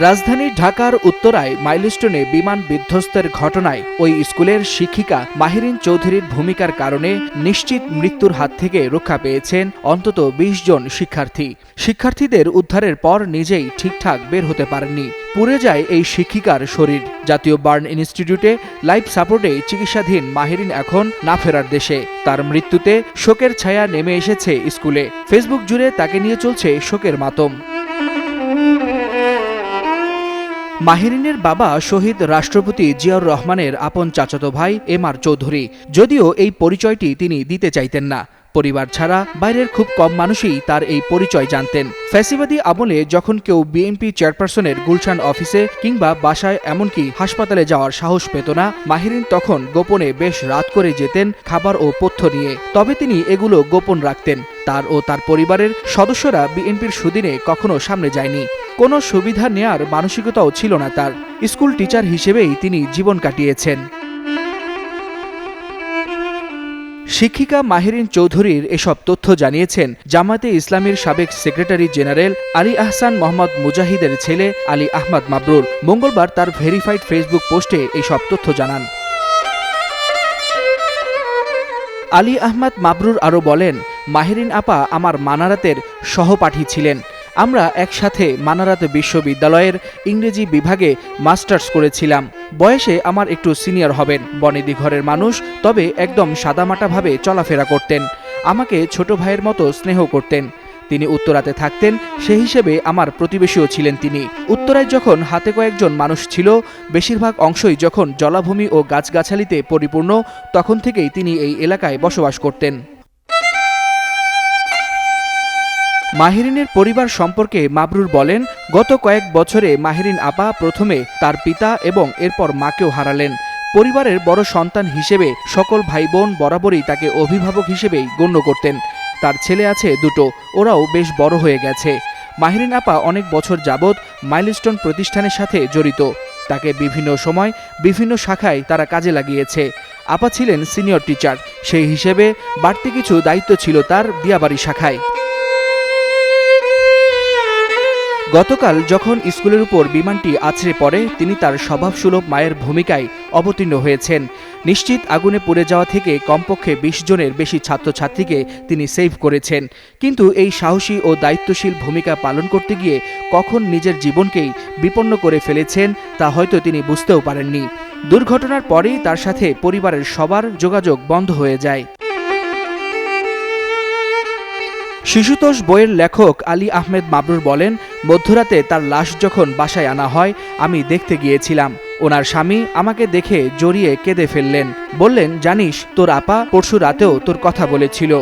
রাজধানী ঢাকার উত্তরায় মাইলস্টোনে বিমান বিধ্বস্তের ঘটনায় ওই স্কুলের শিক্ষিকা মাহিরিন চৌধুরীর ভূমিকার কারণে নিশ্চিত মৃত্যুর হাত থেকে রক্ষা পেয়েছেন অন্তত ২০ জন শিক্ষার্থী। শিক্ষার্থীদের উদ্ধারের পর নিজেই ঠিকঠাক বের হতে পারেননি। পুড়ে যায় এই শিক্ষিকার শরীর। জাতীয় বার্ন ইনস্টিটিউটে লাইফ সাপোর্টে চিকিৎসাধীন মাহিরিন এখন না ফেরার দেশে। তার মৃত্যুতে শোকের ছায়া নেমে এসেছে স্কুলে। ফেসবুক জুড়ে তাকে নিয়ে চলছে শোকের মাতম। মাহিরিনের বাবা শহীদ রাষ্ট্রপতি জিয়াউর রহমানের আপন চাচাতো ভাই এম আর চৌধুরী। যদিও এই পরিচয়টি তিনি দিতে চাইতেন না। পরিবার ছাড়া বাইরের খুব কম মানুষই তার এই পরিচয় জানতেন। ফ্যাসিবাদী আমলে যখন কেউ বিএনপি চেয়ারপারসনের গুলশান অফিসে কিংবা বাসায় এমনকি হাসপাতালে যাওয়ার সাহস পেত না, মাহিরিন তখন গোপনে বেশ রাত করে যেতেন খাবার ও পথ্য নিয়ে। তবে তিনি এগুলো গোপন রাখতেন। তার ও তার পরিবারের সদস্যরা বিএনপির সুদিনে কখনো সামনে যায়নি। কোনো সুবিধা নেয়ার মানসিকতাও ছিল না তার। স্কুল টিচার হিসেবেই তিনি জীবন কাটিয়েছেন। শিক্ষিকা মাহিরিন চৌধুরীর এসব তথ্য জানিয়েছেন জামাতে ইসলামীর সাবেক সেক্রেটারি জেনারেল আলী আহসান মোহাম্মদ মুজাহিদের ছেলে আলী আহমদ মাবরুর। মঙ্গলবার তার ভেরিফাইড ফেসবুক পোস্টে এইসব তথ্য জানান। আলী আহমদ মাবরুর আরও বলেন, মাহিরিন আপা আমার মানারাতের সহপাঠী ছিলেন। আমরা একসাথে মানারাত বিশ্ববিদ্যালয়ের ইংরেজি বিভাগে মাস্টার্স করেছিলাম। বয়সে আমার একটু সিনিয়র হবেন। বনেদি ঘরের মানুষ, তবে একদম সাদামাটাভাবে চলাফেরা করতেন। আমাকে ছোট ভাইয়ের মতো স্নেহ করতেন। তিনি উত্তরাতে থাকতেন, সে হিসেবে আমার প্রতিবেশীও ছিলেন তিনি। উত্তরায় যখন হাতে কয়েকজন মানুষ ছিল, বেশিরভাগ অংশই যখন জলাভূমি ও গাছগাছালিতে পরিপূর্ণ, তখন থেকেই তিনি এই এলাকায় বসবাস করতেন। মাহিরিনের পরিবার সম্পর্কে মাবরুর বলেন, গত কয়েক বছরে মাহিরিন আপা প্রথমে তার পিতা এবং এরপর মাকেও হারালেন। পরিবারের বড় সন্তান হিসেবে সকল ভাই বোন বরাবরই তাকে অভিভাবক হিসেবেই গণ্য করতেন। তার ছেলে আছে দুটো, ওরাও বেশ বড় হয়ে গেছে। মাহিরিন আপা অনেক বছর যাবৎ মাইলস্টোন প্রতিষ্ঠানের সাথে জড়িত। তাকে বিভিন্ন সময় বিভিন্ন শাখায় তারা কাজে লাগিয়েছে। আপা ছিলেন সিনিয়র টিচার, সেই হিসেবে বাড়তি কিছু দায়িত্ব ছিল তার দিয়াবাড়ি শাখায়। গতকাল যখন স্কুলের উপর বিমানটি আছড়ে পড়ে, তিনি তার স্বভাবসুলভ মায়ের ভূমিকায় অবতীর্ণ হয়েছেন। নিশ্চিত আগুনে পুড়ে যাওয়া থেকে কমপক্ষে বিশ জনের বেশি ছাত্রছাত্রীকে তিনি সেভ করেছেন। কিন্তু এই সাহসী ও দায়িত্বশীল ভূমিকা পালন করতে গিয়ে কখন নিজের জীবনকেই বিপন্ন করে ফেলেছেন, তা হয়তো তিনি বুঝতেও পারেননি। দুর্ঘটনার পরেই তার সাথে পরিবারের সবার যোগাযোগ বন্ধ হয়ে যায়। শিশুতোষ বইয়ের লেখক আলী আহমেদ মাবরুর বলেন, মধ্যরাতে তার লাশ যখন বাসায় আনা হয়, আমি দেখতে গিয়েছিলাম। ওনার স্বামী আমাকে দেখে জড়িয়ে কেঁদে ফেললেন। বললেন, জানিস, তোর আপা পরশু রাতেও তোর কথা বলেছিল।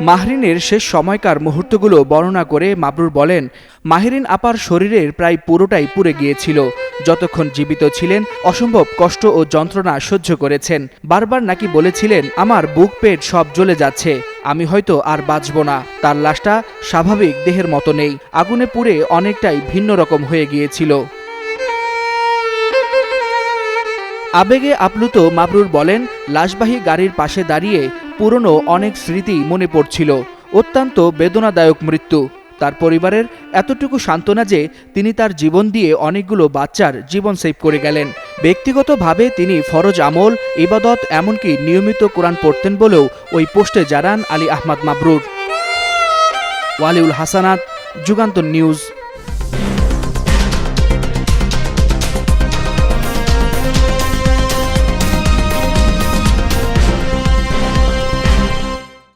মাহরিনের শেষ সময়কার মুহূর্তগুলো বর্ণনা করে মাবরুর বলেন, মাহরিন আপার শরীরের প্রায় পুরোটাই পুড়ে গিয়েছিল। যতক্ষণ জীবিত ছিলেন, অসম্ভব কষ্ট ও যন্ত্রণা সহ্য করেছেন। বারবার নাকি বলেছিলেন, আমার বুক পেট সব জ্বলে যাচ্ছে, আমি হয়তো আর বাঁচব না। তার লাশটা স্বাভাবিক দেহের মতো নেই, আগুনে পুড়ে অনেকটাই ভিন্ন রকম হয়ে গিয়েছিল। আবেগে আপ্লুত মাবরুর বলেন, লাশবাহী গাড়ির পাশে দাঁড়িয়ে পুরনো অনেক স্মৃতি মনে পড়ছিল। অত্যন্ত বেদনাদায়ক মৃত্যু। তার পরিবারের এতটুকু সান্ত্বনা যে তিনি তার জীবন দিয়ে অনেকগুলো বাচ্চার জীবন সেভ করে গেলেন। ব্যক্তিগতভাবে তিনি ফরজ আমল, ইবাদত, এমনকি নিয়মিত কোরআন পড়তেন বলেও ওই পোস্টে জানান আলী আহমদ মাবরুর। ওয়ালিউল হাসানাত, যুগান্তর নিউজ।